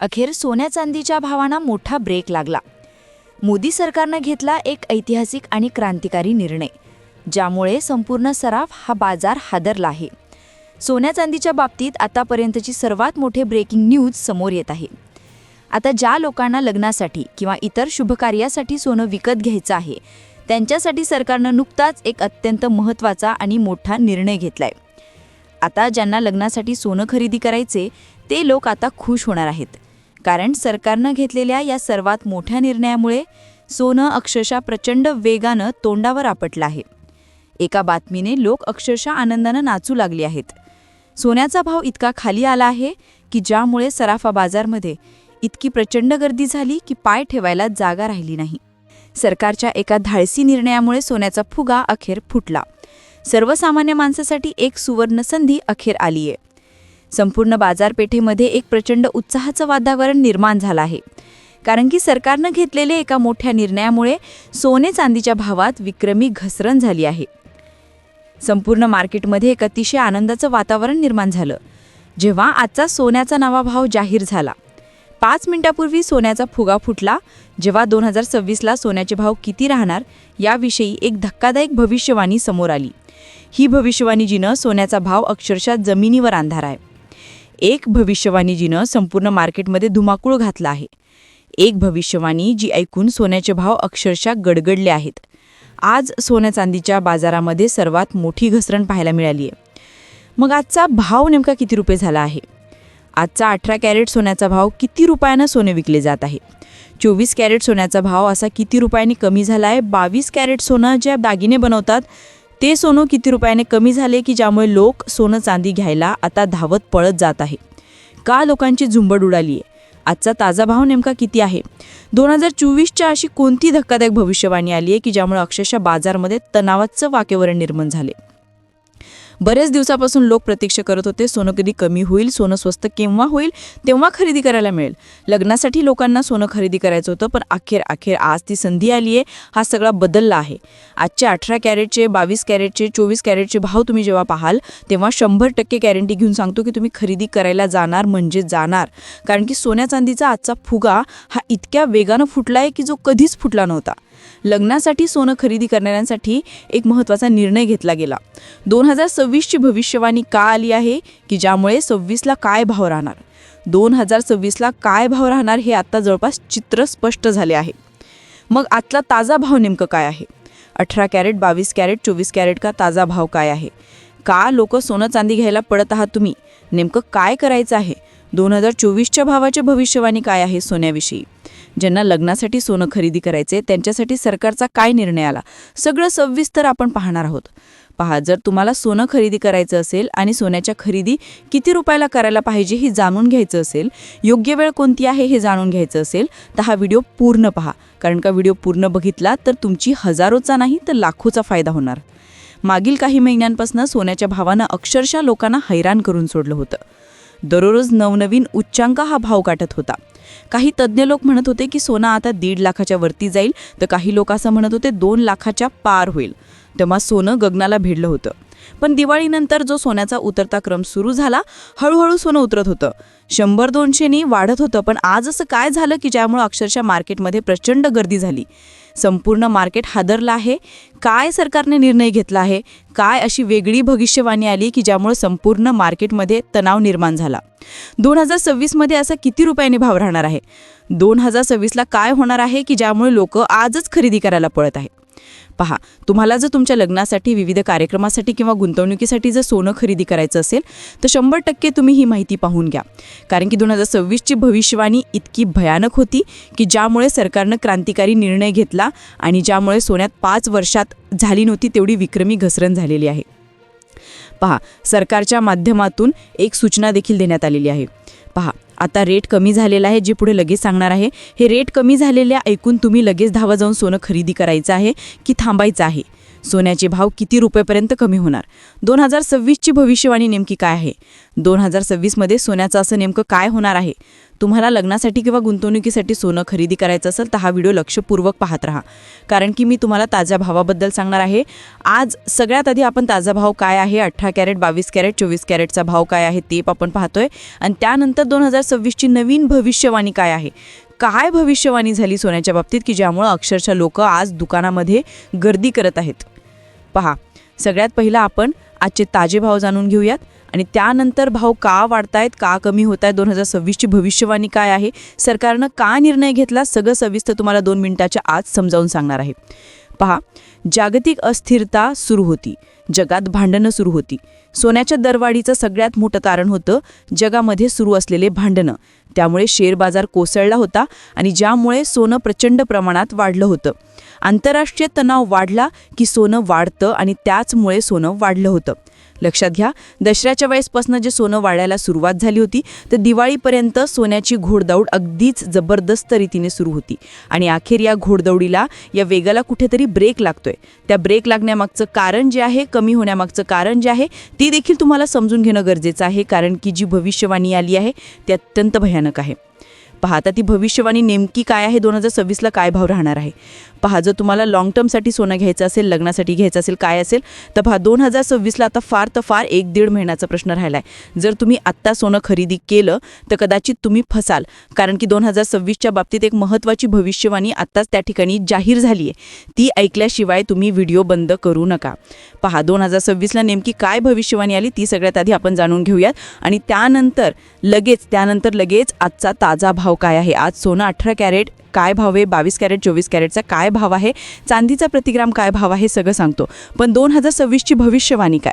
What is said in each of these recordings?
अखेर सोन्या चांदीच्या भावांना मोठा ब्रेक लागला. मोदी सरकारनं घेतला एक ऐतिहासिक आणि क्रांतिकारी निर्णय ज्यामुळे संपूर्ण सराफ हा बाजार हादरला आहे. सोन्या चांदीच्या बाबतीत आतापर्यंतची सर्वात मोठे ब्रेकिंग न्यूज समोर येत आहे. आता ज्या लोकांना लग्नासाठी किंवा इतर शुभकार्यासाठी सोनं विकत घ्यायचं आहे त्यांच्यासाठी सरकारनं नुकताच एक अत्यंत महत्त्वाचा आणि मोठा निर्णय घेतलाय. आता ज्यांना लग्नासाठी सोनं खरेदी करायचे ते लोक आता खुश होणार आहेत. कारण सरकारनं घेतलेल्या या सर्वात मोठ्या निर्णयामुळे सोनं अक्षरशः प्रचंड वेगानं तोंडावर आपटलं आहे. एका बातमीने लोक अक्षरशः आनंदानं नाचू लागले आहेत. सोन्याचा भाव इतका खाली आला आहे की ज्यामुळे सराफा बाजारमध्ये इतकी प्रचंड गर्दी झाली की पाय ठेवायला जागा राहिली नाही. सरकारच्या एका धाडसी निर्णयामुळे सोन्याचा फुगा अखेर फुटला. सर्वसामान्य माणसासाठी एक सुवर्ण संधी अखेर आलीये. संपूर्ण बाजारपेठेमध्ये एक प्रचंड उत्साहाचं वातावरण निर्माण झालं आहे. कारण की सरकारनं घेतलेल्या एका मोठ्या निर्णयामुळे सोने चांदीच्या भावात विक्रमी घसरण झाली आहे. संपूर्ण मार्केटमध्ये एक अतिशय आनंदाचं वातावरण निर्माण झालं. जेव्हा आजचा सोन्याचा नवा भाव जाहीर झाला. पाच मिनिटापूर्वी सोन्याचा फुगा फुटला. जेव्हा दोन हजार सव्वीसला सोन्याचे भाव किती राहणार याविषयी एक धक्कादायक भविष्यवाणी समोर आली. ही भविष्यवाणी जिनं सोन्याचा भाव अक्षरशः जमिनीवर अंधार आहे. एक भविष्यवाणी जिनं संपूर्ण मार्केटमध्ये धुमाकूळ घातला आहे. एक भविष्यवाणी जी ऐकून सोन्याचे भाव अक्षरशः गडगडले आहेत. आज सोन्या चांदीच्या बाजारामध्ये सर्वात मोठी घसरण पाहायला मिळाली आहे. मग आजचा भाव नेमका किती रुपये झाला आहे? आजचा अठरा कॅरेट सोन्याचा भाव किती रुपयानं सोने विकले जात आहे? चोवीस कॅरेट सोन्याचा भाव असा किती रुपयांनी कमी झाला आहे? बावीस कॅरेट सोनं ज्या दागिने बनवतात ते सोनं किती रुपयाने कमी झाले की ज्यामुळे लोक सोनं चांदी घ्यायला आता धावत पळत जात आहे? का लोकांची झुंबड उडाली आहे? आजचा ताजा भाव नेमका किती आहे? दोन हजार चोवीसच्या अशी कोणती धक्कादायक भविष्यवाणी आली आहे की ज्यामुळे अक्षरशः बाजारमध्ये तणावाचं वाकेवरण निर्माण झाले बरेच दिवसापासून लोक प्रतीक्षा करत होते सोनं कधी कमी होईल सोनं स्वस्त केव्हा होईल तेव्हा खरेदी करायला मिळेल. लग्नासाठी लोकांना सोनं खरेदी करायचं होतं पण अखेर अखेर आज ती संधी आली आहे हा सगळा बदलला आहे. आजचे अठरा कॅरेटचे बावीस कॅरेटचे चोवीस कॅरेटचे भाव तुम्ही जेव्हा पाहाल तेव्हा शंभर टक्के गॅरंटी घेऊन सांगतो की तुम्ही खरेदी करायला जाणार म्हणजे जाणार. कारण की सोन्या चांदीचा आजचा फुगा हा इतक्या वेगानं फुटला आहे की जो कधीच फुटला नव्हता. लग्नासाठी सोनं खरेदी करणाऱ्यांसाठी एक महत्त्वाचा निर्णय घेतला गेला. दोन हजार सव्वीसची भविष्यवाणी का आली आहे? की ज्यामुळे सव्वीसला काय भाव राहणार? दोन हजार सव्वीसला काय भाव राहणार हे आत्ता जवळपास चित्र स्पष्ट झाले आहे. मग आजचा ताजा भाव नेमकं काय आहे? अठरा कॅरेट बावीस कॅरेट चोवीस कॅरेट का ताजा भाव काय आहे? का लोक सोनं चांदी घ्यायला पडत आहात तुम्ही? नेमकं काय करायचं आहे? दोन हजार चोवीसच्या भावाची भविष्यवाणी काय आहे सोन्याविषयी? ज्यांना लग्नासाठी सोनं खरेदी करायचे त्यांच्यासाठी सरकारचा काय निर्णय आला? सगळं सविस्तर आपण पाहणार आहोत. पहा जर तुम्हाला सोनं खरेदी करायचं असेल आणि सोन्याच्या खरेदी किती रुपयाला करायला पाहिजे हे जाणून घ्यायचं असेल योग्य वेळ कोणती आहे हे जाणून घ्यायचं असेल तर हा व्हिडिओ पूर्ण पहा. कारण का व्हिडिओ पूर्ण बघितला तर तुमची हजारोचा नाही तर लाखोचा फायदा होणार. मागील काही महिन्यांपासून सोन्याच्या भावानं अक्षरशः लोकांना हैराण करून सोडलं होतं. दररोज नवनवीन उच्चांक हा भाव गाठत होता. काही तज्ज्ञ लोक म्हणत होते की सोना आता दीड लाखाच्या वरती जाईल तर काही लोक असं म्हणत होते दोन लाखाच्या पार होईल. तेव्हा सोनं गगनाला भिडलं होतं. पण दिवाळीनंतर जो सोन्याचा उतरता क्रम सुरू झाला हळूहळू सोनं उतरत होतं. शंभर दोनशेनी वाढत होतं पण आज असं काय झालं की ज्यामुळं अक्षरशः मार्केटमध्ये प्रचंड गर्दी झाली? संपूर्ण मार्केट हादरलं आहे. काय सरकारने निर्णय घेतला आहे? काय अशी वेगळी भविष्यवाणी आली की ज्यामुळे संपूर्ण मार्केटमध्ये तणाव निर्माण झाला? दोन हजार सव्वीसमध्ये असा किती रुपयाने भाव राहणार आहे? दोन हजार सव्वीसला काय होणार आहे की ज्यामुळे लोक आजच खरेदी करायला पळत आहे पहा तुम्हाला जर तुमच्या लग्नासाठी विविध कार्यक्रमासाठी किंवा गुंतवणुकीसाठी जर सोनं खरेदी करायचं असेल तर शंभर टक्के तुम्ही ही माहिती पाहून घ्या. कारण की दोन हजार सव्वीसची भविष्यवाणी इतकी भयानक होती की ज्यामुळे सरकारनं क्रांतिकारी निर्णय घेतला आणि ज्यामुळे सोन्यात पाच वर्षात झाली नव्हती तेवढी विक्रमी घसरण झालेली आहे. पहा सरकारच्या माध्यमातून एक सूचना देखील देण्यात आलेली आहे. पहा आता रेट कमी झालेला आहे जे पुढे लगेच सांगणार आहे. हे रेट कमी झालेल्या ऐकून तुम्ही लगेच धावा जाऊन सोनं खरेदी करायचं आहे की थांबायचं आहे? सोन्याचे भाव किती रुपयेपर्यंत कमी होणार? दोन हजार सव्वीसची भविष्यवाणी नेमकी काय आहे? दोन हजार सव्वीसमध्ये सोन्याचं असं नेमकं काय होणार आहे? तुम्हाला लग्नासाठी किंवा गुंतवणुकीसाठी सोनं खरेदी करायचं असेल तर हा व्हिडिओ लक्षपूर्वक पाहत राहा. कारण की मी तुम्हाला ताज्या भावाबद्दल सांगणार आहे. आज सगळ्यात आधी आपण ताजा भाव काय आहे? अठरा कॅरेट बावीस कॅरेट चोवीस कॅरेटचा भाव काय आहे ते आपण पाहतोय. आणि त्यानंतर दोन हजार सव्वीसची नवीन भविष्यवाणी काय आहे? काय भविष्यवाणी झाली सोन्याच्या बाबतीत की ज्यामुळं अक्षरशः लोक आज दुकानामध्ये गर्दी करत आहेत? पहा सगळ्यात पहिला आपण आजचे ताजे भाव जाणून घेऊयात. आणि त्यानंतर भाव का वाढतायत का कमी होत आहेत दोन हजार सव्वीसची भविष्यवाणी काय आहे सरकारनं का निर्णय घेतला सगळं सविस्तर तुम्हाला दोन मिनिटाच्या आज समजावून सांगणार आहे. पहा जागतिक अस्थिरता सुरू होती जगात भांडणं सुरू होती. सोन्याच्या दरवाढीचं सगळ्यात मोठं कारण होतं जगामध्ये सुरू असलेले भांडणं. त्यामुळे शेअर बाजार कोसळला होता आणि ज्यामुळे सोनं प्रचंड प्रमाणात वाढलं होतं. आंतरराष्ट्रीय तणाव वाढला की सोनं वाढतं आणि त्याचमुळे सोनं वाढलं होतं. लक्षात घ्या. दसऱ्याच्या वेळेसपासून जे सोनं वाढायला सुरुवात झाली होती तर दिवाळीपर्यंत सोन्याची घोडदौड अगदीच जबरदस्त रीतीने सुरू होती. आणि अखेर या घोडदौडीला या वेगाला कुठेतरी ब्रेक लागतोय. त्या ब्रेक लागण्यामागचं कारण जे आहे कमी होण्यामागचं कारण जे आहे ते देखील तुम्हाला समजून घेणं गरजेचं आहे कारण की जी भविष्यवाणी आली आहे ती अत्यंत भयानक आहे. पाहता ती भविष्यवाणी नेमकी काय आहे? दोन हजार सव्वीसला काय भाव राहणार आहे? पहा जर तुम्हाला लाँग टर्मसाठी सोनं घ्यायचं असेल लग्नासाठी घ्यायचं असेल काय असेल तर पहा दोन हजार सव्वीसला आता फार तर फार एक दीड महिन्याचा प्रश्न राहिला आहे जर तुम्ही आत्ता सोनं खरेदी केलं तर कदाचित तुम्ही फसाल. कारण की दोन हजार सव्वीसच्या बाबतीत एक महत्त्वाची भविष्यवाणी आत्ताच त्या ठिकाणी जाहीर झाली आहे ती ऐकल्याशिवाय तुम्ही व्हिडिओ बंद करू नका. पहा दोन हजार सव्वीसला नेमकी काय भविष्यवाणी आली ती सगळ्यात आधी आपण जाणून घेऊयात. आणि त्यानंतर लगेच त्यानंतर लगेच आजचा ताजा भाव काय आहे. आज सोनं अठरा कॅरेट काय भाव आहे बावीस कॅरेट चोवीस कॅरेटचा काय भाव आहे चांदीचा प्रतिग्राम काय भाव आहे सगळं सांगतो. पण दोन हजार सव्वीसची भविष्यवाणी काय?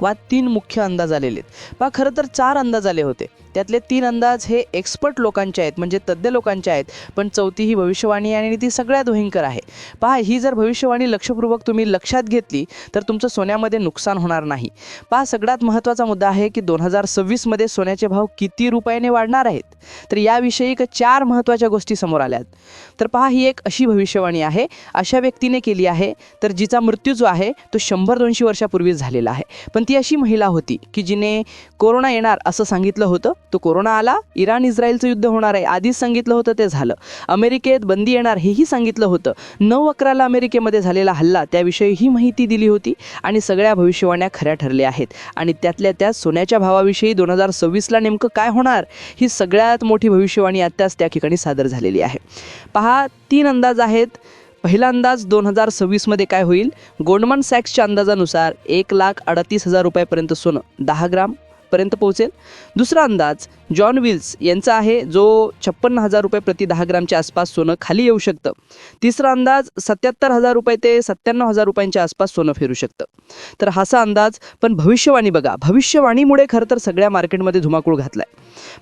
वा तीन मुख्य अंदाज आलेले आहेत. पहा खरं तर चार अंदाज आले होते. त्यातले तीन अंदाज हे एक्सपर्ट लोकांचे आहेत म्हणजे तज्ज्ञ लोकांचे आहेत पण चौथी ही भविष्यवाणी आहे आणि ती सगळ्यात भयंकर आहे. पहा ही जर भविष्यवाणी लक्षपूर्वक तुम्ही लक्षात घेतली तर तुमचं सोन्यामध्ये नुकसान होणार नाही. पहा सगळ्यात महत्त्वाचा मुद्दा आहे की दोन हजार सव्वीसमध्ये सोन्याचे भाव किती रुपयाने वाढणार आहेत? तर याविषयी चार महत्त्वाच्या गोष्टी समोर आल्यात. तर पहा ही एक अशी भविष्यवाणी आहे. अशा व्यक्तीने केली आहे तर जिचा मृत्यू जो आहे तो शंभर दोनशे वर्षापूर्वीच झालेला आहे. पण ती अशी महिला होती की जिने कोरोना येणार असं सांगितलं होतं तो कोरोना आला इराण इस्रायलचं युद्ध होणार आहे आधीच सांगितलं होतं ते झालं. अमेरिकेत बंदी येणार हेही सांगितलं होतं. नऊ अकराला अमेरिकेमध्ये झालेला हल्ला त्याविषयी ही माहिती दिली होती आणि सगळ्या भविष्यवाण्या खऱ्या ठरल्या आहेत. आणि त्यातल्या त्यात सोन्याच्या भावाविषयी दोन हजार सव्वीसला नेमकं काय होणार ही सगळ्यात मोठी भविष्यवाणी आत्ताच त्या ठिकाणी सादर झालेली आहे. पहा तीन अंदाज आहेत. पहिला अंदाज दोन हजार सव्वीसमध्ये काय होईल? गोल्डमन सॅक्सच्या अंदाजानुसार एक लाख अडतीस हजार रुपयापर्यंत सोनं दहा ग्रामपर्यंत पोहोचेल. दुसरा अंदाज जॉन विल्स यांचा आहे जो छप्पन्न हजार रुपये प्रति दहा ग्रामच्या आसपास सोनं खाली येऊ शकतं. तिसरा अंदाज सत्याहत्तर हजार रुपये ते सत्त्याण्णव हजार रुपयांच्या आसपास सोनं फिरू शकतं. तर हाचा अंदाज पण भविष्यवाणी बघा. भविष्यवाणीमुळे खरं तर सगळ्या मार्केटमध्ये धुमाकूळ घातलाय.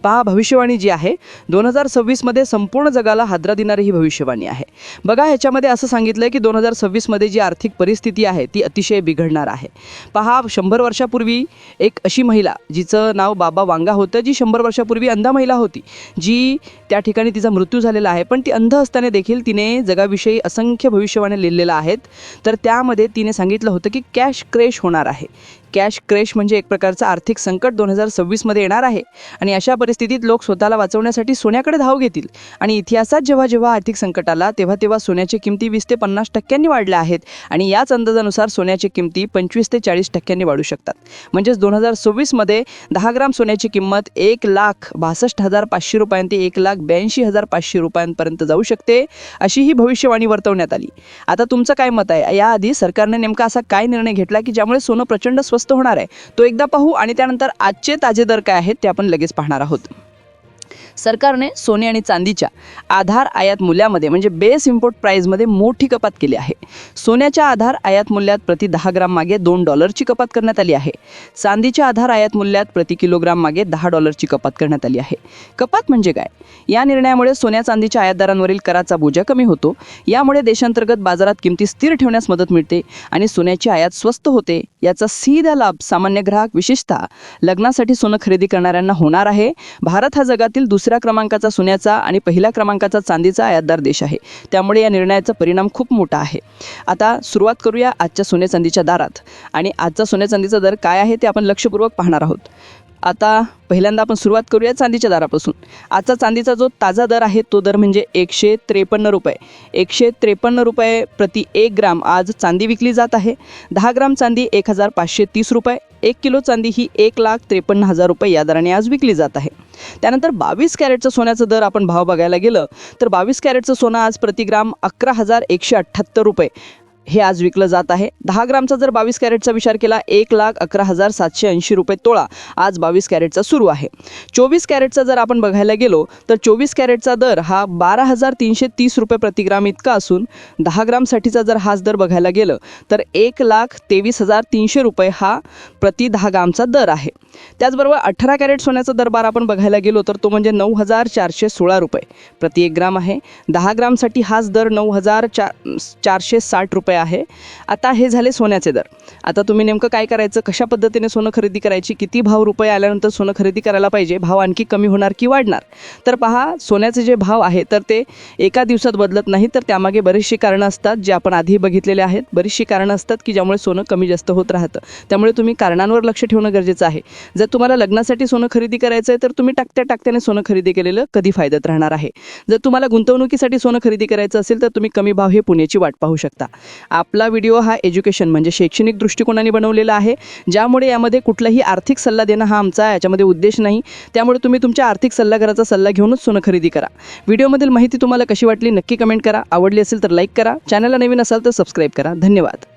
पहा भविष्यवाणी जी आहे दोन हजार सव्वीसमध्ये संपूर्ण जगाला हादरा देणारी ही भविष्यवाणी आहे. बघा ह्याच्यामध्ये असं सांगितलं आहे की दोन हजार सव्वीसमध्ये जी आर्थिक परिस्थिती आहे ती अतिशय बिघडणार आहे. पहा शंभर वर्षापूर्वी एक अशी महिला जिचं नाव बाबा वांगा होतं जी शंभर वर्षापूर्वी अंध महिला होती जी त्या ठिकाणी तिचा मृत्यू झालेला आहे. पण ती अंध असताना देखील तिने जगाविषयी असंख्य भविष्यवाणी लिहिलेल्या आहेत. तर त्यामध्ये तिने सांगितलं होतं की कॅश क्रेश होणार आहे. कॅश क्रेश म्हणजे एक प्रकारचं आर्थिक संकट दोन हजार सव्वीसमध्ये येणार आहे. आणि अशा परिस्थितीत लोक स्वतःला वाचवण्यासाठी सोन्याकडे धाव घेतील. आणि इतिहासात जेव्हा जेव्हा आर्थिक संकट आला तेव्हा तेव्हा सोन्याची किमती वीस ते पन्नास टक्क्यांनी वाढल्या आहेत. आणि याच अंदाजानुसार सोन्याची किमती पंचवीस ते चाळीस टक्क्यांनी वाढू शकतात. म्हणजेच दोन हजार सव्वीसमध्ये दहा ग्राम सोन्याची किंमत एक लाख बासष्ट हजार पाचशे रुपयांते एक लाख ब्याऐंशी हजार पाचशे रुपयांपर्यंत जाऊ शकते अशी ही भविष्यवाणी वर्तवण्यात आली. आता तुमचं काय मत आहे? याआधी सरकारने नेमका असा काय निर्णय घेतला की ज्यामुळे सोनं प्रचंड स्वस्त होणार आहे. तो एकदा पाहू आणि त्यानंतर आजचे ताजे दर काय आहेत ते आपण लगेच पाहणार आहोत. सरकारने सोने आणि चांदीच्या आधार आयात मूल्यामध्ये म्हणजे बेस इम्पोर्ट प्राईजमध्ये मोठी कपात केली आहे. सोन्याच्या आधार आयात मूल्यात प्रति दहा ग्राम मागे दोन डॉलरची कपात करण्यात आली आहे. चांदीच्या आधार आयात मूल्यात प्रति किलोग्राम मागे दहा डॉलरची कपात करण्यात आली आहे. कपात म्हणजे काय? या निर्णयामुळे सोन्या चांदीच्या आयातदारांवरील कराचा बोजा कमी होतो. यामुळे देशांतर्गत बाजारात किमती स्थिर ठेवण्यास मदत मिळते आणि सोन्याची आयात स्वस्त होते. याचा सीधा लाभ सामान्य ग्राहक विशेषतः लग्नासाठी सोनं खरेदी करणाऱ्यांना होणार आहे. भारत हा जगातील दुसरा दुसऱ्या क्रमांकाचा सोन्याचा आणि पहिल्या क्रमांकाचा चांदीचा आयातदार देश आहे. त्यामुळे या निर्णयाचा परिणाम खूप मोठा आहे. आता सुरुवात करूया आजच्या सोन्या चांदीच्या दारात. आणि आजचा सोन्या चांदीचा दर काय आहे ते आपण लक्षपूर्वक पाहणार आहोत. आता पहिल्यांदा आपण सुरुवात करूया चांदीच्या दारापासून. आजचा चांदीचा जो ताजा दर आहे तो दर म्हणजे एकशे त्रेपन्न रुपये. एकशे त्रेपन्न रुपये प्रति एक ग्राम आज चांदी विकली जात आहे. दहा ग्राम चांदी एक हजार पाचशे तीस रुपये. एक किलो चांदी ही एक लाख त्रेपन्न हजार रुपये या दराने आज विकली जात आहे. त्यानंतर बावीस कॅरेटचं सोन्याचं दर आपण भाव बघायला गेलं तर बावीस कॅरेटचं सोनं आज प्रतिग्राम अकरा हजार एकशे अठ्ठ्याहत्तर रुपये. हे आज विकलं जात आहे. दहा ग्रामचा जर बावीस कॅरेटचा विचार केला एक लाख अकरा हजार सातशे ऐंशी रुपये तोळा आज बावीस कॅरेटचा सुरू आहे. चोवीस कॅरेटचा जर आपण बघायला गेलो तर चोवीस कॅरेटचा दर हा बारा हजार तीनशे तीस रुपये प्रतिग्राम इतका असून दहा ग्रामसाठीचा जर हाच दर बघायला गेलं तर एक लाख तेवीस हजार तीनशे रुपये हा प्रति दहा ग्रामचा दर आहे. त्याचबरोबर अठरा कॅरेट सोन्याचा दरबार आपण बघायला गेलो तर तो म्हणजे नऊ हजार चारशे सोळा रुपये प्रति एक ग्राम आहे. दहा ग्रामसाठी हाच दर नऊ हजार चार चारशे साठ रुपये रुपये आहे. आता हे झाले सोन्याचे दर. आता तुम्ही नेमकं काय करायचं? कशा पद्धतीने सोनं खरेदी करायची? किती भाव रुपये आल्यानंतर सोनं खरेदी करायला पाहिजे? भाव आणखी कमी होणार की वाढणार? तर पहा सोन्याचे जे भाव आहे तर ते एका दिवसात बदलत नाही तर त्यामागे बरीचशी कारणं असतात जे आपण आधी बघितलेले आहेत. बरीचशी कारणं असतात की ज्यामुळे सोनं कमी जास्त होत राहतं. त्यामुळे तुम्ही कारणांवर लक्ष ठेवणं गरजेचं आहे. जर तुम्हाला लग्नासाठी सोनं खरेदी करायचं आहे तर तुम्ही टाकत्या टाकत्याने सोनं खरेदी केलेलं कधी फायद्यात राहणार आहे. जर तुम्हाला गुंतवणुकीसाठी सोनं खरेदी करायचं असेल तर तुम्ही कमी भाव हे पुण्याची वाट पाहू शकता. आपला व्हिडिओ हा एज्युकेशन म्हणजे शैक्षणिक दृष्टिकोनाने बनवलेला आहे. ज्यामुळे यामध्ये कुठलाही आर्थिक सल्ला देणं हा आमचा याच्यामध्ये उद्देश नाही. त्यामुळे तुम्ही तुमच्या आर्थिक सल्लागाराचा सल्ला घेऊनच सोनं खरेदी करा. व्हिडिओमधील माहिती तुम्हाला कशी वाटली नक्की कमेंट करा. आवडली असेल तर लाईक करा. चॅनलला नवीन असाल तर सबस्क्राईब करा. धन्यवाद.